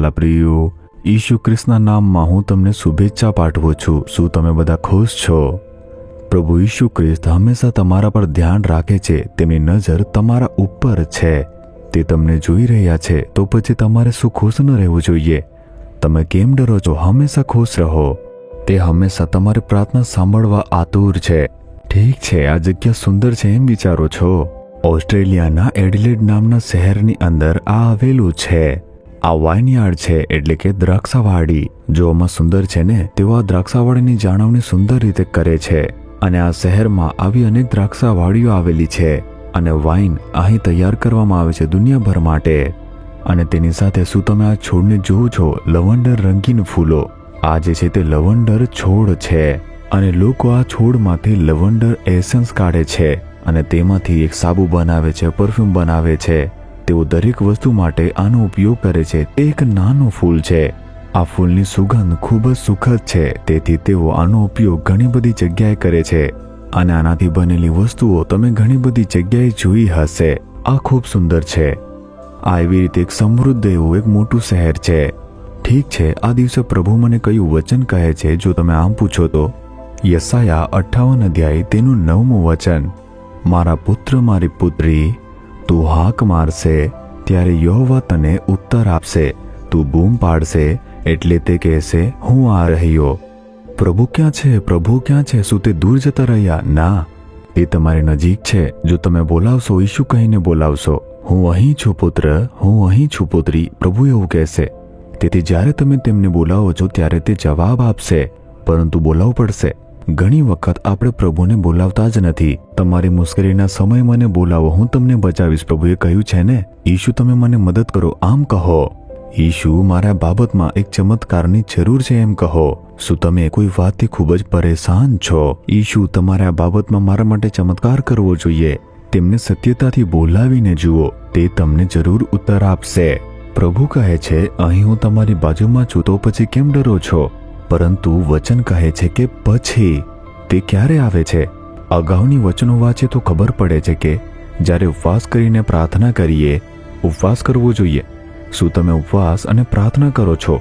વાલા પ્રિયો, ઈશુ ખ્રિસ્તના નામમાં હું તમને શુભેચ્છા પાઠવું છું. શું તમે બધા ખુશ છો? પ્રભુ ઈશુ ખ્રિસ્ત હંમેશા તમારા પર ધ્યાન રાખે છે. તેમની નજર તમારા ઉપર છે. તે તમને જોઈ રહ્યા છે, તો પછી તમારે શું ખુશ ન રહેવું જોઈએ? તમે કેમ ડરો છો? હંમેશા ખુશ રહો. તે હંમેશા તમારી પ્રાર્થના સાંભળવા આતુર છે. ઠીક છે, આ જગ્યા સુંદર છે એમ વિચારો છો. ઓસ્ટ્રેલિયાના એડિલેડ નામના શહેરની અંદર આ આવેલું છે. આ વાઇનયાર્ડ છે એટલે કે દ્રાક્ષાવાડી. જોવામાં સુંદર છે ને આ દ્રાક્ષાવાડીની જાળવણી સુંદર રીતે કરે છે અને આ શહેરમાં આવી અનેક દ્રાક્ષાવાડીઓ આવેલી છે અને વાઇન અહીં તૈયાર કરવામાં આવે છે દુનિયાભર માટે. અને તેની સાથે શું તમે આ છોડને જુઓ છો? લવંડર રંગીન ફૂલો. આ જે છે તે લવંડર છોડ છે અને લોકો આ છોડમાંથી લવંડર એસન્સ કાઢે છે અને તેમાંથી એક સાબુ બનાવે છે, પરફ્યુમ બનાવે છે. તેઓ દરેક વસ્તુ માટે આનો ઉપયોગ કરે છે. તે એક નાનું ફૂલ છે. આ ફૂલની સુગંધ ખૂબ જ સુખદ છે. તેથી તેઓ આનો ઉપયોગ ઘણી બધી જગ્યાએ કરે છે. અને આનાથી બનેલી વસ્તુઓ તમે ઘણી બધી જગ્યાએ જોઈ હશે. આ ખૂબ સુંદર છે. આ એવી રીતે એક સમૃદ્ધ એવું એક મોટું શહેર છે. ઠીક છે, આ દિવસે પ્રભુ મને કયું વચન કહે છે જો તમે આમ પૂછો તો? યસાયા અઠ્ઠાવન અધ્યાય તેનું નવમું વચન. મારા પુત્ર, મારી પુત્રી તું હાક મારશે, ત્યારે યહોવા તને ઉત્તર આપશે. તું બૂમ પાડશે એટલે તે કહેશે, હું આ રહ્યો. પ્રભુ ક્યાં છે? પ્રભુ ક્યાં છે? શું તે દૂર જતા રહ્યા? ના, એ તમારી નજીક છે. જો તમે બોલાવશો, ઈશુ કહીને બોલાવશો. હું અહીં છું પુત્ર, હું અહીં છું પુત્રી, પ્રભુ એવું કહેશે. તેથી જ્યારે તમે તેમને બોલાવો છો, ત્યારે તે જવાબ આપશે, પરંતુ બોલાવવું પડશે. ઘણી વખત આપણે પ્રભુને બોલાવતા જ નથી. તમારી મુશ્કેલીના સમય મને બોલાવો, હું તમને બચાવીશ. પ્રભુએ કહ્યું છે ને, ઈશુ, તમે મને મદદ કરો, આમ કહો. ઈશુ, મારા બાબતમાં એક ચમત્કારની જરૂર છે, એમ કહો. શું તમે કોઈ વાતથી ખૂબ જ પરેશાન છો? ઈશુ, તમારા બાબતમાં મારા માટે ચમત્કાર કરવો જોઈએ. તેમને સત્યતાથી બોલાવીને જુઓ, તે તમને જરૂર ઉત્તર આપશે. પ્રભુ કહે છે, અહીં હું તમારી બાજુમાં છું, તો પછી કેમ ડરો છો? પરંતુ વચન કહે છે કે પછી તે ક્યારે આવે છે? અગાઉની વચનો વાંચે તો ખબર પડે છે કે જ્યારે ઉપવાસ કરીને પ્રાર્થના કરીએ, ઉપવાસ કરવો જોઈએ. શું તમે ઉપવાસ અને પ્રાર્થના કરો છો?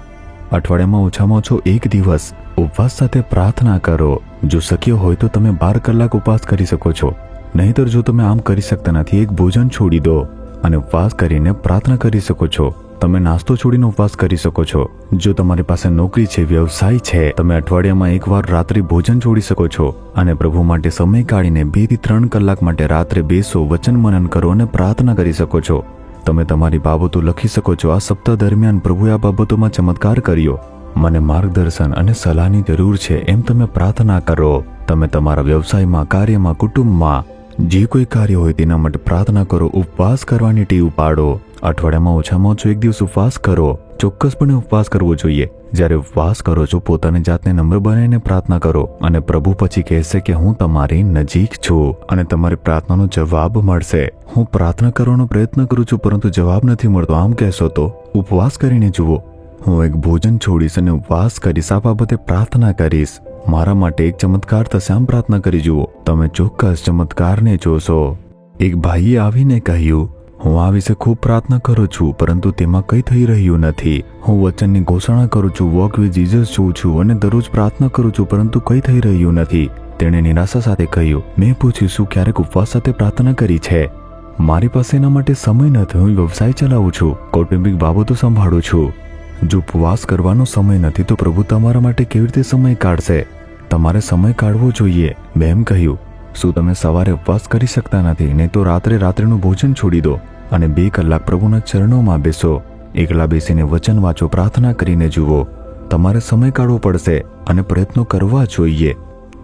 અઠવાડિયામાં ઓછામાં ઓછો એક દિવસ ઉપવાસ સાથે પ્રાર્થના કરો. જો શક્ય હોય તો તમે બાર કલાક ઉપવાસ કરી શકો છો. નહીંતર જો તમે આમ કરી શકતા નથી, એક ભોજન છોડી દો અને ઉપવાસ કરીને પ્રાર્થના કરી શકો છો. તમે નાસ્તો છોડીને ઉપવાસ કરી શકો છો. જો તમારી પાસે નોકરી છે, વ્યવસાય છે, તમે અઠવાડિયામાં એકવાર રાત્રિ ભોજન છોડી શકો છો અને પ્રભુ માટે સમય કાઢીને બેથી ત્રણ કલાક માટે રાત્રે બેસો, વચન મનન કરો અને પ્રાર્થના કરી શકો છો. તમે તમારી બાબતો લખી શકો છો. આ સપ્તાહ દરમિયાન પ્રભુએ આ બાબતોમાં ચમત્કાર કર્યો. મને માર્ગદર્શન અને સલાહની જરૂર છે, એમ તમે પ્રાર્થના કરો. તમે તમારા વ્યવસાયમાં, કાર્યમાં, કુટુંબમાં જે કોઈ કાર્ય હોય તેના માટે પ્રાર્થના કરો, ઉપવાસ કરવાની ટેવ પાડો. અઠવાડિયામાં ઓછામાં ઓછો એક દિવસ ઉપવાસ કરો. ચોક્કસપણે ઉપવાસ કરવો જોઈએ. જ્યારે ઉપવાસ કરો છો, પોતાની જાતને નમ્ર બનાવીને પ્રાર્થના કરો અને પ્રભુ પછી કહેશે કે હું તમારી નજીક છું અને તમારી પ્રાર્થનાનો જવાબ મળશે. હું પ્રાર્થના કરવાનો પ્રયત્ન કરું છું, પરંતુ જવાબ નથી મળતો. આમ કહેશો તો, ઉપવાસ કરીને જુઓ. હું એક ભોજન છોડીશ અને ઉપવાસ કરીશ. આ બાબતે પ્રાર્થના કરીશ. મારા માટે એક ચમત્કાર થશે, આમ પ્રાર્થના કરી જુઓ. તમે ચોક્કસ ચમત્કારને જોશો. એક ભાઈએ આવીને કહ્યું હું આ વિશે ખૂબ પ્રાર્થના કરું છું, પરંતુ તેમાં કંઈ થઈ રહ્યું નથી. હું વચનની ઘોષણા કરું છું, વોક વિથ જીઝસ જોઉં છું અને દરરોજ પ્રાર્થના કરું છું, પરંતુ કંઈ થઈ રહ્યું નથી. તેણે નિરાશા સાથે કહ્યું, મેં પૂછ્યું, શું ક્યારેક ઉપવાસ સાથે પ્રાર્થના કરી છે? મારી પાસે એના માટે સમય નથી, હું વ્યવસાય ચલાવું છું, કૌટુંબિક બાબતો સંભાળું છું. જો ઉપવાસ કરવાનો સમય નથી, તો પ્રભુ તમારા માટે કેવી રીતે સમય કાઢશે? તમારે સમય કાઢવો જોઈએ. મેં એમ કહ્યું શું તમે સવારે ઉપવાસ કરી શકતા નથી? નહીં તો રાત્રે રાત્રેનું ભોજન છોડી દો અને બે કલાક પ્રભુના ચરણોમાં બેસો. એકલા બેસીને વચન વાંચો, પ્રાર્થના કરીને જુઓ. તમારે સમય કાઢવો પડશે અને પ્રયત્નો કરવા જોઈએ.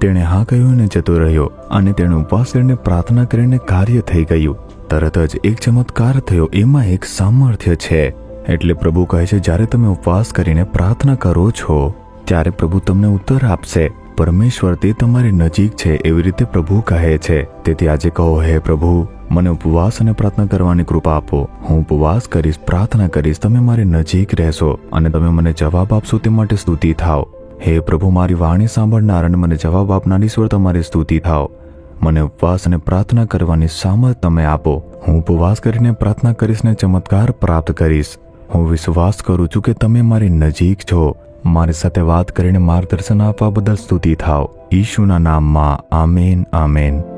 તેણે હા કહ્યું ને જતો રહ્યો અને તેણે ઉપવાસ કરીને પ્રાર્થના કરીને કાર્ય થઈ ગયું. તરત જ એક ચમત્કાર થયો. એમાં એક સામર્થ્ય છે. એટલે પ્રભુ કહે છે, જ્યારે તમે ઉપવાસ કરીને પ્રાર્થના કરો છો, ત્યારે પ્રભુ તમને ઉત્તર આપશે. પરમેશ્વર તે તમારી નજીક છે એવી રીતે પ્રભુ કહે છે. તેથી આજે કહો, હે પ્રભુ, મને ઉપવાસ અને પ્રાર્થના કરવાની કૃપા આપો. હું ઉપવાસ કરીશ, પ્રાર્થના કરીશ, તમે મારી નજીક રહેશો અને તમે મને જવાબ આપશો તે માટે સ્તુતિ થાવ. હે પ્રભુ, મારી વાણી સાંભળનાર અને મને જવાબ આપનાર ઈશ્વર તમારી સ્તુતિ થાવ. મને ઉપવાસ અને પ્રાર્થના કરવાની સામર્થ તમે આપો. હું ઉપવાસ કરીને પ્રાર્થના કરીશ ને ચમત્કાર પ્રાપ્ત કરીશ. હું વિશ્વાસ કરું છું કે તમે મારી નજીક છો. મારી સાથે વાત કરીને માર્ગદર્શન આપવા બદલ સ્તુતિ થાવ. ઈશુના નામમાં આમેન આમેન.